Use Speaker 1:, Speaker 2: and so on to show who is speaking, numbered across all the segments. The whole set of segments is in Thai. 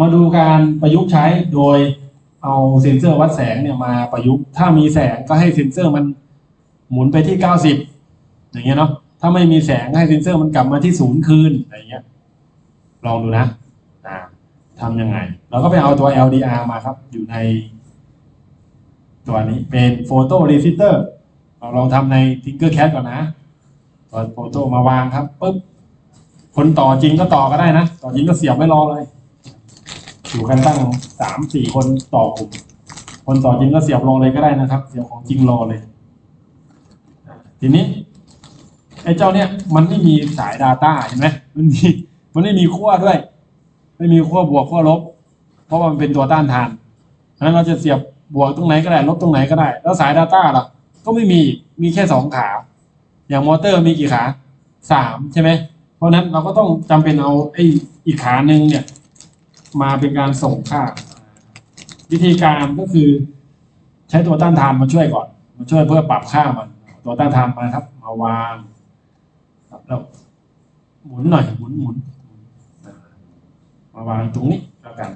Speaker 1: มาดูการประยุกต์ใช้โดยเอาเซ็นเซอร์วัดแสงเนี่ยมาประยุกต์ ถ้ามีแสงก็ให้เซ็นเซอร์มันหมุนไปที่ 90 อย่างเงี้ยเนาะ ถ้าไม่มีแสงให้เซ็นเซอร์มันกลับมาที่ศูนย์คืนอะไรเงี้ย ลองดูนะทำยังไง เราก็ไปเอาตัว LDR มาครับ อยู่ใน ตัวนี้เป็นโฟโต้รีซิเตอร์เราลองทำใน Tinkercad ก่อนนะตัวโฟโต้มาวางครับปุ๊บคนต่อจริงก็ต่อก็ได้นะ ต่อจริงก็เสียบไม่รอเลย อยู่กันตั้งสามสี่คนต่อกลุ่มคนต่อจริงก็เสียบรอเลยก็ได้นะครับ เสียบของจริงรอเลย ทีนี้ไอ้เจ้าเนี่ยมันไม่มีสาย Data เห็นไหมมันมีมันไม่มีขั้วด้วย ไม่มีขั้วบวกขั้วลบ เพราะว่ามันเป็นตัวต้านทานเพราะนั้นเราจะเสียบบวกตรงไหนก็ได้ลบตรงไหนก็ได้ แล้วสาย Data ล่ะ ก็ไม่มีมีแค่สองขา อย่างมอเตอร์มีกี่ขาสามใช่ไหมเพราะนั้นเราก็ต้องจำเป็นเอาไอ้อีกขาหนึ่งเนี่ย มาเป็นการส่งค่า วิธีการก็คือใช้ตัวต้านทานมาช่วยก่อน มาช่วยเพื่อปรับค่ามัน ตัวต้านทานมาครับ มาวางครับแล้วหมุนหน่อยหมุนหมุนมาวางตรงนี้แล้วกัน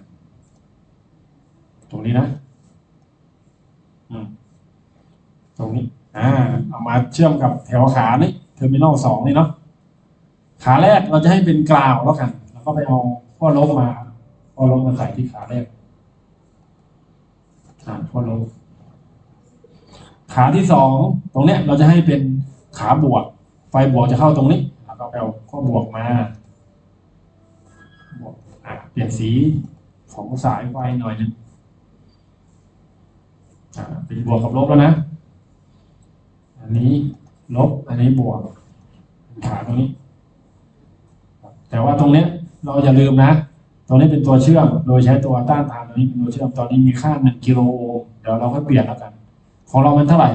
Speaker 1: ตรงนี้นะอืมตรงนี้อ่าเอามาเชื่อมกับแถวขานี่เทอร์มินอลสองนี่เนาะขาแรกเราจะให้เป็นกราวแล้วกัน แล้วก็ไปเอาข้อลบมา อลบมาใส่ที่ขาแรกอ่าข้อลบขาที่สองตรงเนี้ยเราจะให้เป็นขาบวก ไฟบวกจะเข้าตรงนี้แล้วก็เอาข้อบวกมาบวกอะเปลี่ยนสีของสายไฟหน่อยนึงอ่าเป็นบวกกับลบแล้วนะ อันนี้ลบ อันนี้บวก ขาตรงนี้ แต่ว่าตรงเนี้ยเราอย่าลืมนะ ตรงนี้เป็นตัวเชื่อม โดยใช้ตัวต้านทานตัวนี้เป็นตัวเชื่อม ตอนนี้มีค่าหนึ่งกิโลโอห์มเดี๋ยวเราค่อยเปลี่ยนแล้วกัน ของเรามันเท่าไหร่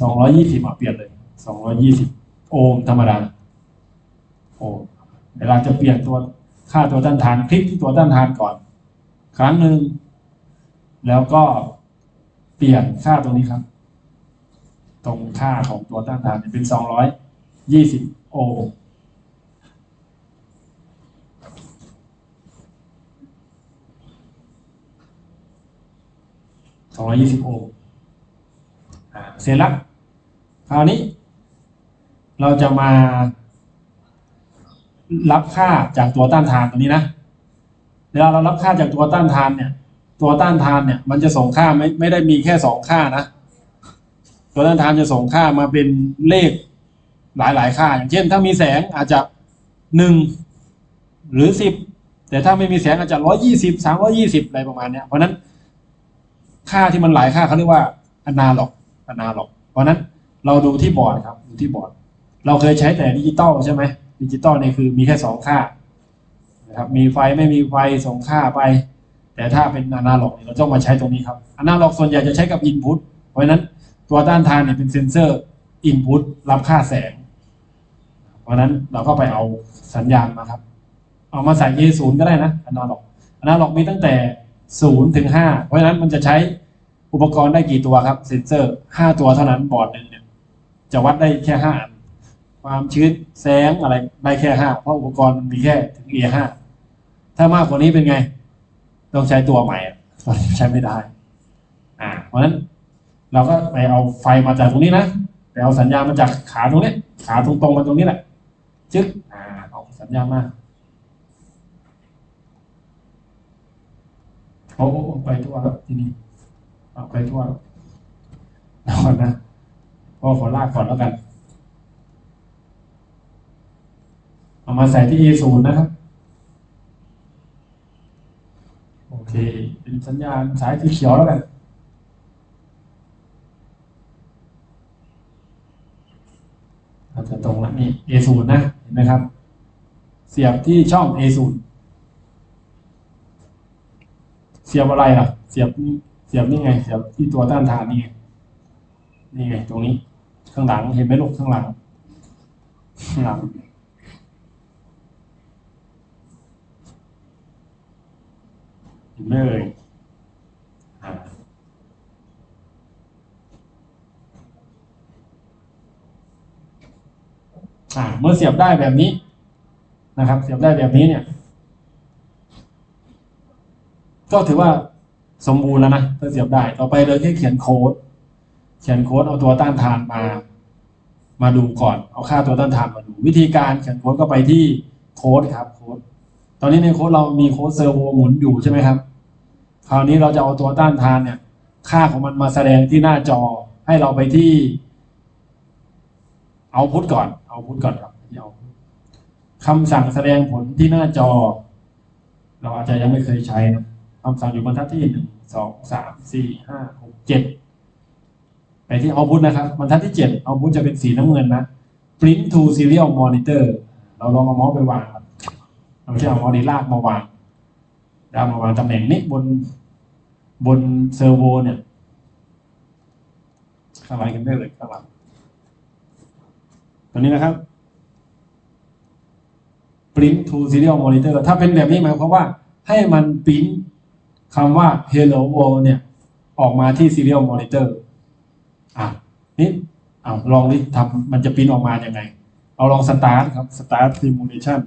Speaker 1: สองร้อยี่สิบอะเปลี่ยนเลยสองร้อยี่สิบโอห์มธรรมดาโอห์มเวลาจะเปลี่ยนตัวค่าตัวต้านทานคลิกที่ตัวต้านทานก่อน ครั้งหนึ่งแล้วก็เปลี่ยนค่าตรงนี้ครับ ตรงค่าของตัวต้านทานเป็นสองร้อยยี่สิบโอห์ม สองร้อยี่สิบโอห์มเสร็จแล้วคราวนี้ เราจะมา รับค่าจากตัวต้านทานตัวนี้นะเวลาเรารับค่าจากตัวต้านทานเนี่ย ตัวต้านทานเนี่ย มันจะส่งค่าไม่ไม่ได้มีแค่สองค่านะ ตัวต้านทานจะส่งค่ามาเป็นเลขหลายหลายๆค่า อย่างเช่น ถ้ามีแสงอาจจะหนึ่งหรือสิบแต่ถ้าไม่มีแสงอาจจะร้อยี่สิบสามร้อยี่สิบอะไรประมาณเนี้ยเพราะฉะนั้น ค่าที่มันหลายค่าเขาเรียกว่าอนาล็อกอนาล็อก เพราะนั้นเราดูที่บอร์ดครับดูที่บอร์ด เราเคยใช้แต่ดิจิตอลใช่ไหมดิจิตอลเนี่ยคือมีแค่สองค่านะครับมีไฟไม่มีไฟส่งค่าไป แต่ถ้าเป็นอนาล็อกเนี่ยเราต้องมาใช้ตรงนี้ครับอนาล็อกส่วนใหญ่จะใช้กับอินพุตเพราะฉะนั้นตัวต้านทานเนี่ยเป็นเซนเซอร์อินพุตรับค่าแสง เพราะนั้นเราก็ไปเอาสัญญาณมาครับ เอามาใส่ A ศูนย์ก็ได้นะอนาล็อกอนาล็อกมีตั้งแต่ ศูนย์ถึงห้าเพราะฉะนั้นมันจะใช้อุปกรณ์ได้กี่ตัวครับ เซนเซอร์ห้าตัวเท่านั้นบอร์ดหนึ่งเนี่ยจะวัดได้แค่ห้าอันความชื้นแสงอะไรได้แค่ห้าเพราะอุปกรณ์มันมีแค่ถึง A ห้าถ้ามากกว่านี้เป็นไง ต้องใช้ตัวใหม่ตอนนี้ใช้ไม่ได้อ่าเพราะฉะนั้นเราก็ไปเอาไฟมาจากตรงนี้นะไปเอาสัญญาณมาจากขาตรงนี้ ขาตรงๆมาตรงนี้แหละจึ๊กอ่าเอาสัญญาณมา โผมไปทั่วครับที่นี่เอาไปทั่วนอนนะพ่อขอลากก่อนแล้วกันเอามาใส่ที่ A0 นะครับ โอเค เป็นสัญญาณสายที่เขียวแล้วกันอาจจะตรงแล้วนี่ A0 นะ เห็นไหมครับ เสียบที่ช่อง A0 เสียบอะไรล่ะ เสียบนี่เสียบนี่ไง เสียบที่ตัวต้านทานนี่ไงนี่ไง ตรงนี้ ข้างหลังเห็นไหมลูกข้างหลังข้างหลังเห็นไหมเอ่ยอ่าเมื่อเสียบได้แบบนี้นะครับ เสียบได้แบบนี้เนี่ย ก็ถือว่าสมบูรณ์แล้วนะถ้าเสียบได้ ต่อไปเลยแค่เขียนโค้ด เขียนโค้ดเอาตัวต้านทานมา มาดูก่อน เอาค่าตัวต้านทานมาดู วิธีการเขียนโค้ดก็ไปที่โค้ดครับโค้ด ตอนนี้ในโค้ดเรามีโค้ดเซอร์โวหมุนอยู่ใช่ไหมครับ คราวนี้เราจะเอาตัวต้านทานเนี่ย ค่าของมันมาแสดงที่หน้าจอ ให้เราไปที่ เอาพุทก่อน เอาพุทก่อนครับที่เอาคำสั่งแสดงผลที่หน้าจอ เราอาจจะยังไม่เคยใช้นะ คำสั่งอยู่บรรทัดที่หนึ่งสองสามสี่ห้าหกเจ็ดไปที่เอาพุทนะครับบรรทัดที่เจ็ดเอาพุทจะเป็นสีน้ำเงินนะ print to serial monitor เราลองเอาเมาส์ไปวางครับเราไม่ใช่เอาเมาส์ดีลากมาวางดาวมาวางตำแหน่งนี้บนบนเซอร์โวเนี่ยข้างหลังกันได้เลยข้างหลังตัวนี้นะครับ print to serial monitor ถ้าเป็นแบบนี้หมายความว่าให้มันปริ้น คำว่า hello world เนี่ย ออกมาที่ serial monitor อะนี่อ่าลองดิทำมันจะปริ้นออกมาอย่างไง เอาลอง start ครับ start simulation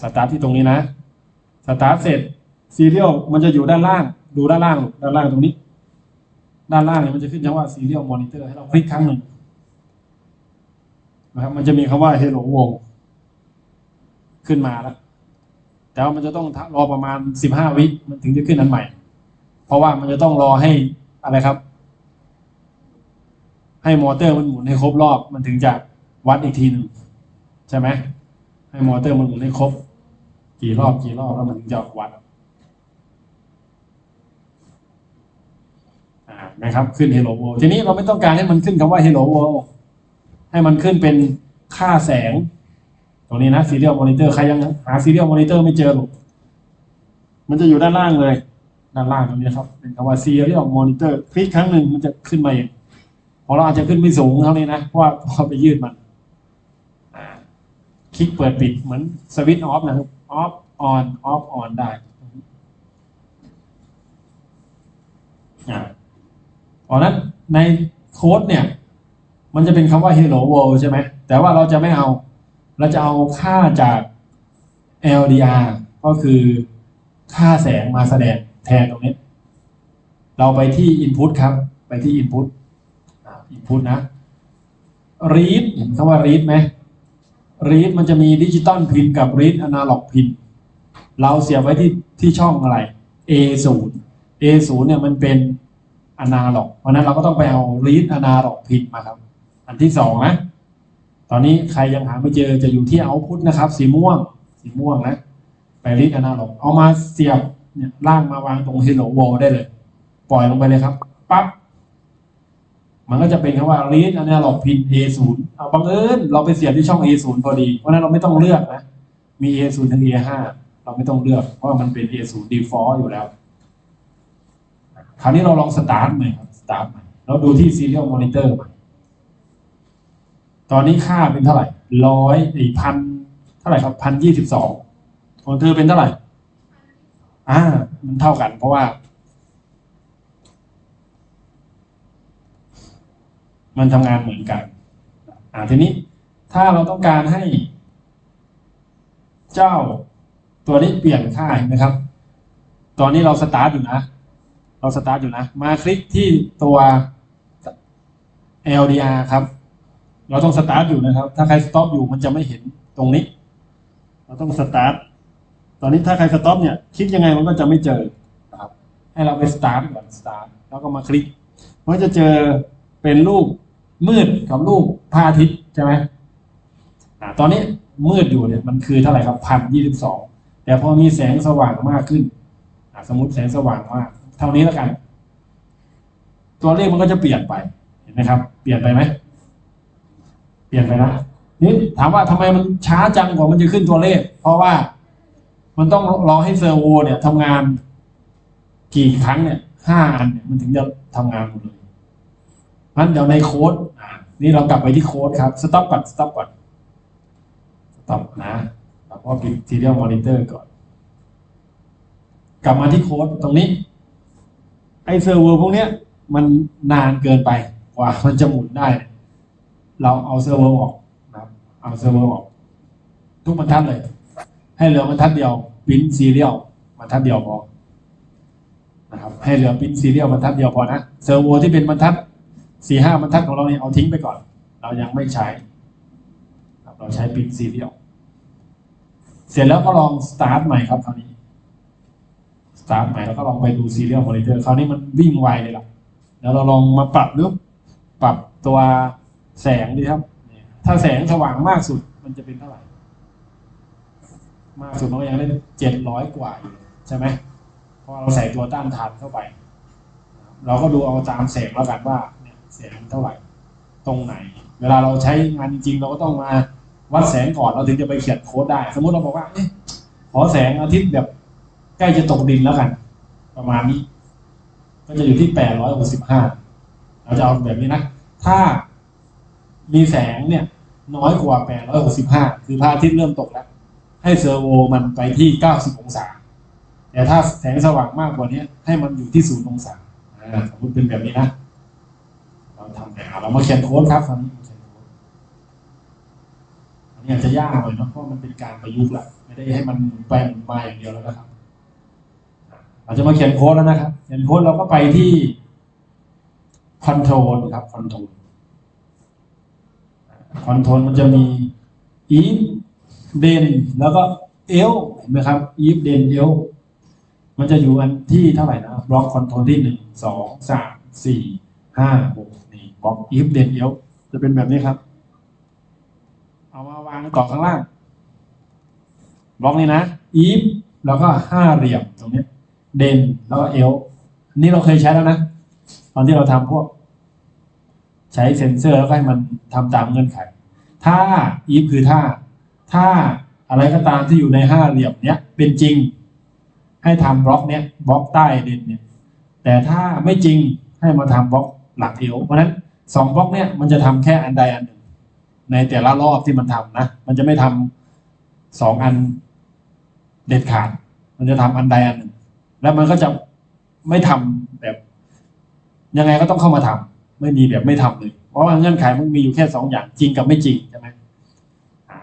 Speaker 1: start ที่ตรงนี้นะ start เสร็จ serial มันจะอยู่ด้านล่าง ดูด้านล่างด้านล่างตรงนี้ ด้านล่างเนี่ยมันจะขึ้นคำว่า serial monitor ให้เราคลิกครั้งหนึ่งนะครับมันจะมีคำว่า hello world ขึ้นมาแล้ว แต่ว่ามันจะต้องรอประมาณสิบห้าวิมันถึงจะขึ้นอันใหม่ เพราะว่ามันจะต้องรอให้อะไรครับ ให้มอเตอร์มันหมุนให้ครบรอบ มันถึงจะวัดอีกทีหนึ่งใช่ไหมให้มอเตอร์มันหมุนให้ครบ กี่รอบกี่รอบแล้วมันถึงจะวัดนะครับขึ้น Hello World ทีนี้เราไม่ต้องการให้มันขึ้นคำว่า Hello World ให้มันขึ้นเป็นค่าแสง รงนี้นะ Serial Monitor ใครยังหา Serial Monitor ไม่เจอหรอกมันจะอยู่ด้านล่างเลย ด้านล่างตรงนี้ครับ เป็นคำว่า Serial Monitor คลิกครั้งหนึ่งมันจะขึ้นมาเองของเราอาจจะขึ้นไม่สูงเท่านี้นะเพราะว่าพอไปยืดมันคลิกเปิดปิดเหมือนสวิตช์ออฟนะครับออฟออนออฟออนได้อ่าเพราะนั้นในโค้ดเนี่ย มันจะเป็นคำว่า hello world ใช่ไหมแต่ว่าเราจะไม่เอา เราจะเอาค่าจาก LDR ก็คือค่าแสงมาแสดงแทนตรงนี้ เราไปที่ input ครับ ไปที่ input อ่า input นะ read เห็นคำว่า read ไหม read มันจะมีดิจิตอลพินกับ read analog pin เราเสียบไว้ที่ที่ช่องอะไร A0 A0 เนี่ยมันเป็น analog เพราะฉะนั้นเราก็ต้องไปเอา read analog pin มาครับ อันที่สองนะ ตอนนี้ใครยังหาไม่เจอจะอยู่ที่ output นะครับ สีม่วง สีม่วงนะไป read analog เอามาเสียบเนี่ยล่างมาวางตรง hello world ได้เลย ปล่อยลงไปเลยครับปั๊บมันก็จะเป็นคำว่า read analog pin A0 เอาบังเอิญเราไปเสียบที่ช่อง A0 พอดี เพราะนั้นเราไม่ต้องเลือกนะ มี A0 ถึง A5 เราไม่ต้องเลือกเพราะมันเป็น A0 default อยู่แล้ว คราวนี้เราลอง start ใหม่ครับ start ใหม่เราดูที่ serial monitor ใหม่ ตอนนี้ค่าเป็นเท่าไหร่ร้อยอีพันเท่าไหร่ครับพันยี่สิบสองของเธอเป็นเท่าไหร่ อ่า มันเท่ากัน เพราะว่า มันทำงานเหมือนกัน อ่าทีนี้ถ้าเราต้องการให้ เจ้าตัวนี้เปลี่ยนค่าเห็นไหมครับ ตอนนี้เราสตาร์ทอยู่นะ เราสตาร์ทอยู่นะ มาคลิกที่ตัว LDR ครับ เราต้องสตาร์ทอยู่นะครับ ถ้าใครสต็อปอยู่มันจะไม่เห็นตรงนี้ เราต้องสตาร์ทตอนนี้ถ้าใครสต็อปเนี่ยคลิกยังไงมันก็จะไม่เจอนะครับ ให้เราไปสตาร์ทก่อนสตาร์ทแล้วก็มาคลิกมันจะเจอเป็นรูปมืดกับรูปพระอาทิตย์ใช่ไหมอตอนนี้มืดอยู่เนี่ยมันคือเท่าไหร่ครับพันยี่สิบสองแต่พอมีแสงสว่างมากขึ้นสมมติแสงสว่างมาก เท่านี้แล้วกัน ตัวเลขมันก็จะเปลี่ยนไปเห็นไหมครับ เปลี่ยนไปไหม ปลี่ยนไปนะนี่ถามว่าทำไมมันช้าจังกว่ามันจะขึ้นตัวเลข เพราะว่ามันต้องรอให้เซอร์โวเนี่ยทำงาน กี่ครั้งเนี่ยห้าอันเนี่ยมันถึงจะทำงานหมดเลยงั้นเดี๋ยวในโค้ดนี่เรากลับไปที่โค้ดครับสต็อปก่อนสต็อปก่อนสต็อปนะแล้วก็ปิด serial monitor ก่อน กลับมาที่โค้ดตรงนี้ ไอเซอร์เวอร์พวกเนี้ย มันนานเกินไปกว่ามันจะหมุนได้เเราเอาเซิร์ฟเวอร์ออกนะครับเอาเซิร์ฟเวอร์ออก ทุกบรรทัดเลย ให้เหลือบรรทัดเดียวพิมพ์ซีเรียลบรรทัดเดียวพอนะครับให้เหลือปิ้นซีเรียลบรรทัดเดียวพอนะเซอร์โวอร์ที่เป็นบรรทัดสี่ห้าบรรทัดของเราเนี่ยเอาทิ้งไปก่อน เรายังไม่ใช้เราใช้ปริ้นซีเรียลเสร็จแล้วก็ลองสตาร์ทใหม่ครับคราวนี้สตาร์ทใหม่แล้วก็ลองไปดูซีเรียลมอนิเตอร์คราวนี้มันวิ่งไวเลยล่ะ แล้วเราลองมาปรับดูปรับตัว แสงดีครับ ถ้าแสงสว่างมากสุดมันจะเป็นเท่าไหร่ มากสุดมันก็ยังได้เจ็ดร้อยกว่าอยู่ใช่ไหมเพราะเราใส่ตัวต้านทานเข้าไป เราก็ดูเอาตามแสงแล้วกันว่าเนี่ยแสงเท่าไหร่ ตรงไหน เวลาเราใช้งานจริง ๆ เราก็ต้องมาวัดแสงก่อนเราถึงจะไปเขียนโค้ดได้ สมมุติเราบอกว่าเอ๊ะขอแสงอาทิตย์แบบใกล้จะตกดินแล้วกัน ประมาณนี้ ก็จะอยู่ที่แปดร้อยหกสิบห้าเราจะเอาแบบนี้นะ ถ้า มีแสงเนี่ยน้อยกว่า 865 คือพระอาทิตย์เริ่มตกแล้ว ให้เซอร์โวมันไปที่ 90 องศา แต่ถ้าแสงสว่างมากกว่านี้ให้มันอยู่ที่0องศาอ่าสมมติเป็นแบบนี้นะ เราทำแบบเรามาเขียนโค้ดครับคราวนี้เขียนโค้ดอันนี้อาจจะยากหน่อยเนาะเพราะมันเป็นการประยุกต์แหละไม่ได้ให้มันไปหมุนมาอย่างเดียวแล้วนะครับเราจะมาเขียนโค้ดแล้วนะครับ เขียนโค้ดเราก็ไปที่คอนโทรลครับคอนโทรล คอนโทรลมันจะมี if เดนแล้วก็เอลเห็นไหมครับ if เดนเอลมันจะอยู่อันที่เท่าไหร่นะบล็อกคอนโทรลที่หนึ่งสองสามสี่ห้าหกนี่บล็อก if เดนเอลจะเป็นแบบนี้ครับ เอามาวางต่อข้างล่าง บล็อกนี้นะ if แล้วก็ห้าเหลี่ยมตรงนี้ เดนแล้วก็เอลนี่เราเคยใช้แล้วนะ ตอนที่เราทำพวก ใช้เซ็นเซอร์แล้วก็ให้มันทำตามเงื่อนไข ถ้า if คือถ้า ถ้าอะไรก็ตามที่อยู่ในห้าเหลี่ยมเนี้ยเป็นจริง ให้ทำบล็อกเนี้ยบล็อกใต้เด่นเนี่ยแต่ถ้าไม่จริงให้มาทำบล็อกหลักเอวเพราะฉะนั้นสองบล็อกเนี้ยมันจะทำแค่อันใดอันหนึ่ง ในแต่ละรอบที่มันทำนะ มันจะไม่ทำสองอันเด็ดขาด มันจะทำอันใดอันหนึ่ง แล้วมันก็จะไม่ทำแบบ ยังไงก็ต้องเข้ามาทำ ไม่มีแบบไม่ทำเลยเพราะว่าเงื่อนไขมันมีอยู่แค่สองอย่างจริงกับไม่จริงใช่ไหม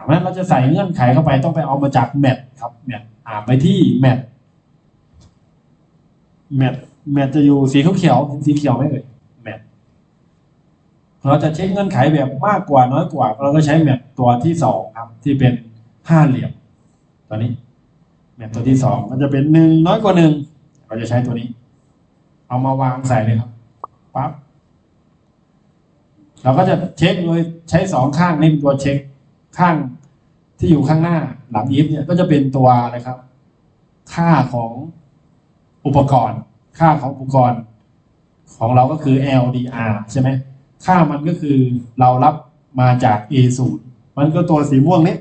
Speaker 1: เพราะฉะนั้นเราจะใส่เงื่อนไขเข้าไปต้องไปเอามาจากแมทครับแมทอ่าไปที่แมทแมทแมทจะอยู่สีเขียวเห็นสีเขียวไหมเอ่ยแมทเราจะเช็คเงื่อนไขแบบมากกว่าน้อยกว่า เราก็ใช้แมทตัวที่สองครับ ที่เป็นห้าเหลี่ยมตัวนี้แมทตัวที่สองมันจะเป็นหนึ่งน้อยกว่าหนึ่งเราจะใช้ตัวนี้ เอามาวางใส่เลยครับปั๊บ เราก็จะเช็คโดยใช้สองข้างนี่เป็นตัวเช็คข้างที่อยู่ข้างหน้าหลังยิฟเนี่ยก็จะเป็นตัวอะไรครับ ค่าของอุปกรณ์ ค่าของอุปกรณ์ ของเราก็คือ LDR ใช่ไหมค่ามันก็คือเรารับมาจาก A0 มันก็ตัวสีม่วงนี้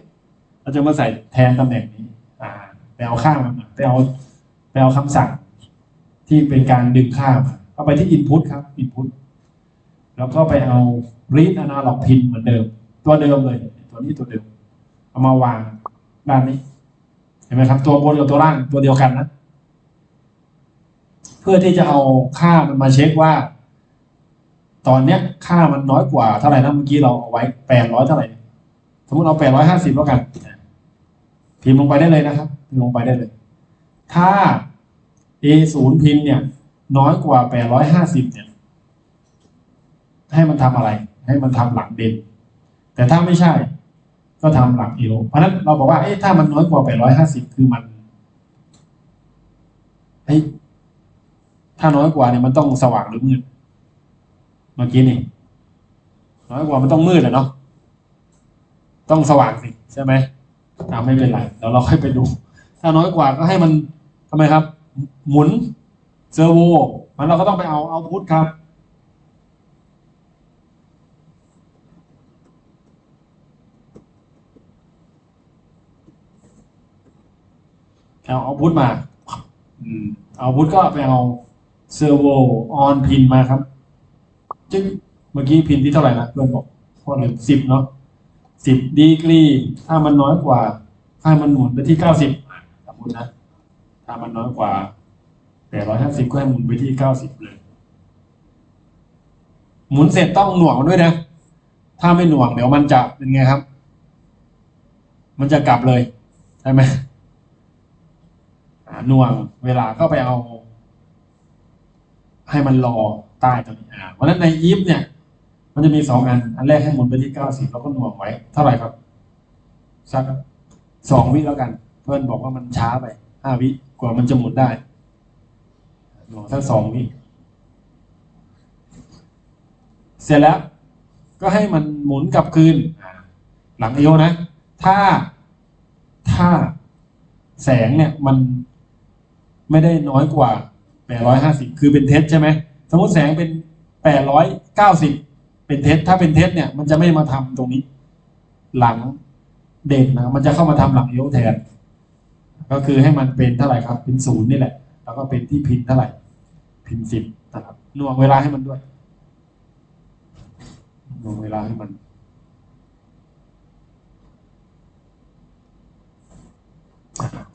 Speaker 1: เราจะมาใส่แทนตำแหน่งนี้ อ่าไปเอาค่ามันมาไปเอาไปเอาคำสั่งที่เป็นการดึงค่ามาเอาไปที่ input ครับ input แล้วก็ไปเอา read analog pin เหมือนเดิม ตัวเดิมเลย ตัวนี้ตัวเดิม เอามาวางด้านนี้ เห็นไหมครับ ตัวบนกับตัวล่างตัวเดียวกันนะ เพื่อที่จะเอาค่ามันมาเช็คว่า ตอนเนี้ยค่ามันน้อยกว่าเท่าไหร่นะเมื่อกี้เราเอาไว้แปดร้อยเท่าไหร่ สมมติเอาแปดร้อยห้าสิบแล้วกันพิมพ์ลงไปได้เลยนะครับพิมพ์ลงไปได้เลย ถ้า A ศูนย์พิมพ์เนี่ย น้อยกว่าแปดร้อยห้าสิบเนี่ย ให้มันทำอะไร ให้มันทำหลังเด่นแต่ถ้าไม่ใช่ ก็ทำหลังเอวเพราะฉะนั้นเราบอกว่าเอ๊ะถ้ามันน้อยกว่า850คือมันเฮ้ถ้าน้อยกว่าเนี่ยมันต้องสว่างหรือมืดเมื่อกี้นี่น้อยกว่ามันต้องมืดอะเนาะต้องสว่างสิใช่ไหมอ่าไม่เป็นไรเดี๋ยวเราค่อยไปดู ถ้าน้อยกว่าก็ให้มันทำไมครับ หมุนเซอร์โวมันเราก็ต้องไปเอาเอาพุทครับ เอาเอาพุทมาอืมเอาพุทก็ไปเอาเซอร์โวออนพินมาครับจึ๊งเมื่อกี้พินที่เท่าไหร่นะเพื่อนบอกข้อหนึ่งสิบเนาะสิบดีกรี ถ้ามันน้อยกว่า ถ้ามันหมุนไปที่เก้าสิบสมมตินะ ถ้ามันน้อยกว่าแปดร้อยห้าสิบก็ให้หมุนไปที่เก้าสิบเลย หมุนเสร็จต้องหน่วงมันด้วยนะ ถ้าไม่หน่วงเดี๋ยวมันจะเป็นไงครับ มันจะกลับเลย ใช่ไหมอ่า หน่วงเวลาก็ไปเอา ให้มันรอใต้ตัวนี้อ่าเพราะฉะนั้นในอีฟเนี่ย มันจะมีสองอัน อันแรกให้หมุนไปที่เก้าสิบแล้วก็หน่วงไว้ เท่าไหร่ครับสักสองวิแล้วกัน เพื่อนบอกว่ามันช้าไปห้าวิกว่ามันจะหมุนได้หน่วงสักสองวิเสร็จแล้ว ก็ให้มันหมุนกลับคืนหลังเอวนะ ถ้าถ้าแสงเนี่ยมัน ไม่ได้น้อยกว่าแปดร้อยห้าสิบคือเป็นเท็จใช่ไหมสมมติแสงเป็นแปดร้อยเก้าสิบเป็นเท็จถ้าเป็นเท็จเนี่ยมันจะไม่มาทำตรงนี้ หลังเด่นนะมันจะเข้ามาทำหลังเอวแทน ก็คือให้มันเป็นเท่าไหร่ครับ เป็นศูนย์นี่แหละ แล้วก็เป็นที่พินเท่าไหร่ พินสิบนะครับหน่วงเวลาให้มันด้วยหน่วงเวลาให้มัน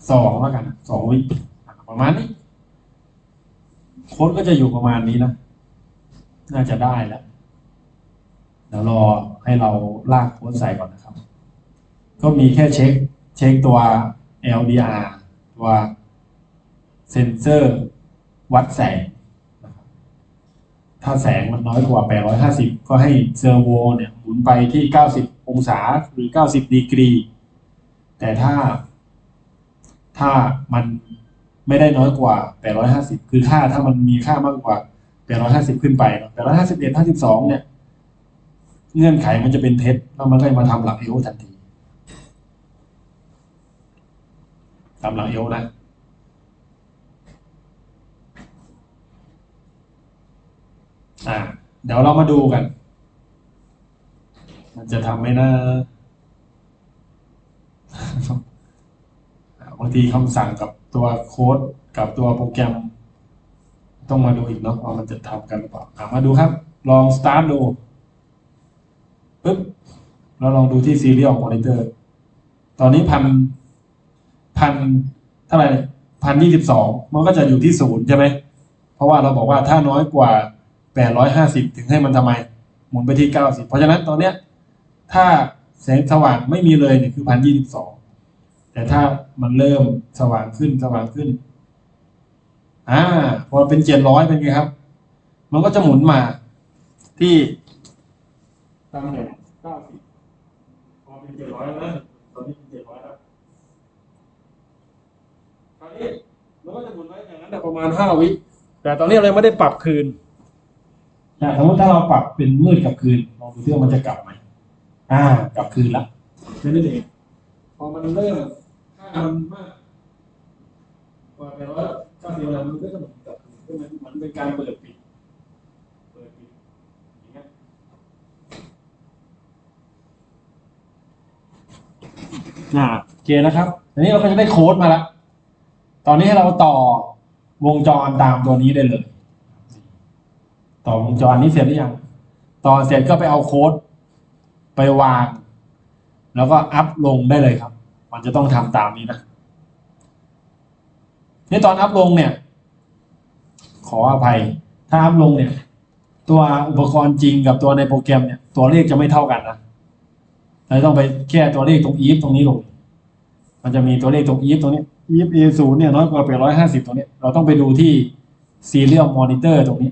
Speaker 1: สองแล้วกันสองวิ ประมาณนี้ โค้ดก็จะอยู่ประมาณนี้นะ น่าจะได้แล้วเดี๋ยวรอให้เราลากโค้ดใส่ก่อนนะครับ ก็มีแค่เช็ค เช็คตัว LDR ตัวเซนเซอร์วัดแสงถ้าแสงมันน้อยกว่า 850 ก็ให้เซอร์โวเนี่ยหมุนไปที่ 90 องศาหรือ 90 ดีกรี แต่ถ้าถ้ามัน ไม่ได้น้อยกว่า 850 คือค่าถ้ามันมีค่ามากกว่า 850 ขึ้นไปเนอะ851 52 เนี่ย เงื่อนไขมันจะเป็นเท็จแล้วมันก็มาทำหลังเอวทันทีทำหลังเอวนะอ่าเดี๋ยวเรามาดูกัน มันจะทำไหมนะบางทีคำสั่งกับ ตัวโค้ดกับตัวโปรแกรม ต้องมาดูอีกเนาะว่ามันจะทำกันหรือเปล่ามาดูครับ ลอง start ดูปึ๊บเราลองดูที่ serial monitor ตอนนี้พันพันเท่าไหร่พันยี่สิบสองมันก็จะอยู่ที่ศูนย์ใช่ไหม เพราะว่าเราบอกว่าถ้าน้อยกว่าแปดร้อยห้าสิบถึงให้มันทำไม หมุนไปที่เก้าสิบเพราะฉะนั้นตอนเนี้ย ถ้าแสงสว่างไม่มีเลยเนี่ยคือพันยี่สิบสอง แต่ถ้ามันเริ่มสว่างขึ้นสว่างขึ้น อ่า พอเป็นเจ็ดร้อยเป็นไงครับ มันก็จะหมุนมาที่ตำแหน่งเก้าสิบพอเป็นเจ็ดร้อยแล้วตอนนี้เป็นเจ็ดร้อยแล้วคราวนี้มันก็จะหมุนไว้อย่างนั้นแหละประมาณห้าวิ แต่ตอนนี้เรายังไม่ได้ปรับคืนแต่สมมติถ้าเราปรับเป็นมืดกับคืนลองดูที่ว่ามันจะกลับไหมอ่า กลับคืนละค่นั้นเองพอมันเริ่ม ค่ามันมากกว่าไปร้อยเก้าสิบแล้วมันก็จะเหมือนกับคือมันมันเป็นการเปิดปิด เปิดปิดอย่างเงี้ยอ่าโอเคนะครับทีนี้เราก็จะได้โค้ดมาแล้วตอนนี้ให้เราต่อวงจรตามตัวนี้ได้เลย ต่อวงจรนี้เสร็จหรือยังต่อเสร็จก็ไปเอาโค้ดไปวาง แล้วก็อัพลงได้เลยครับ มันจะต้องทำตามนี้นะนี่ตอนอัพลงเนี่ย ขออภัย ถ้าอัพลงเนี่ย ตัวอุปกรณ์จริงกับตัวในโปรแกรมเนี่ย ตัวเลขจะไม่เท่ากันนะเราต้องไปแค่ตัวเลขตรง if ตรงนี้ลง มันจะมีตัวเลขตรง if ตรงนี้ if a ศูนย์เนี่ยน้อยกว่าแปร้อยห้าสิบตรงนี้ เราต้องไปดูที่ serial monitor ตรงนี้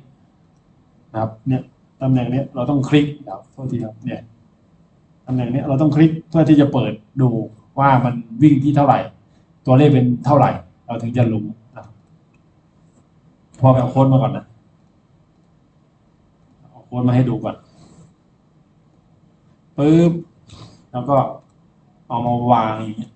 Speaker 1: นะครับ เนี่ยตำแหน่งเนี้ยเราต้องคลิกเดี๋ยวโทษทีครับเนี่ยตำแหน่งเนี้ยเราต้องคลิกเพื่อที่จะเปิดดู ว่ามันวิ่งที่เท่าไหร่ ตัวเลขเป็นเท่าไหร่ เราถึงจะรู้นะพอไปเอาโค้ดมาก่อนนะเอาโค้ดมาให้ดูก่อนปึ๊บแล้วก็เอามาวางอย่างเงี้ย